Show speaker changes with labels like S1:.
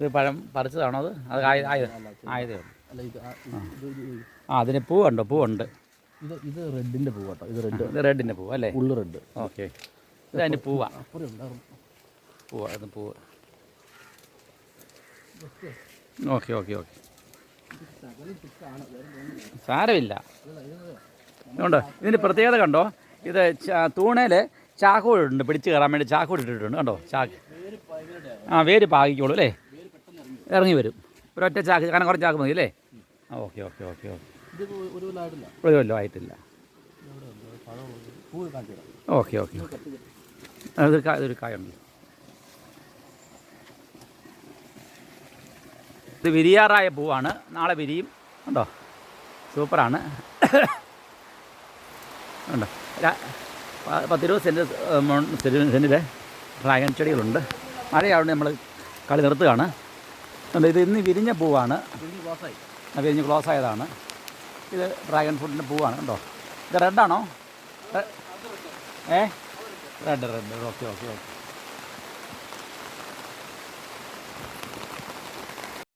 S1: ഇത് പഴം പറിച്ചതാണോ അത്? അത് ആയ- ആയത് ആയതേ ഉള്ളൂ.
S2: ആ,
S1: അതിന് പൂവുണ്ടോ പൂവുണ്ട്.
S2: ഇത് ഇത് റെഡിന്റെ പൂവ് കേട്ടോ ഇത് റെഡ്.
S1: ഇത് റെഡിന്റെ പൂവ് അല്ലേ?
S2: ഉള്ളു റെഡ്.
S1: ഓക്കെ. ഇത് അതിന്റെ പൂവാ. പൂവ അത് പൂവ്. Okay okay okay. സാരമില്ല. അതുകൊണ്ട് ഇതിന്റെ പ്രത്യേകത കണ്ടോ? ഇത് തൂണേൽ തൂണേൽ ചാക്കോടുണ്ട് പിടിച്ച് കയറാൻ വേണ്ടി ചാക്കോട് ഇട്ടിട്ടുണ്ട്. കണ്ടോ? ചാക്ക്. ആ വേര് പാകിക്കോളൂ അല്ലേ? ഇറങ്ങി വരും. ഒരൊറ്റ ചാക്ക് കാരണം കുറച്ച് ചാക്ക് മതി അല്ലേ? Okay okay okay okay.
S2: ഇത് ഒരു
S1: കൊല്ലം ആയിട്ടില്ല. ഓക്കെ ഓക്കെ അതൊരു കാ ഇതൊരു കായുണ്ട് ഇത് വിരിയാറായ പൂവാണ്. നാളെ വിരിയും. ഉണ്ടോ? സൂപ്പറാണ്. ഉണ്ടോ? പത്തിരുപത് സെന്റ് സെന്റിലെ ഡ്രാഗൺ ചെടികളുണ്ട്. മഴയാവുകൊണ്ട് നമ്മൾ കളി നിർത്തുകയാണ്. കണ്ടോ, ഇത് ഇന്ന് വിരിഞ്ഞ പൂവാണ്. ക്ലോസ് വിരിഞ്ഞ് ക്ലോസ് ആയതാണ്. ഇത് ഡ്രാഗൺ ഫ്രൂട്ടിന്റെ പൂവാണ് കേട്ടോ ഇത് റെഡാണോ ഏ? Red red okay okay okay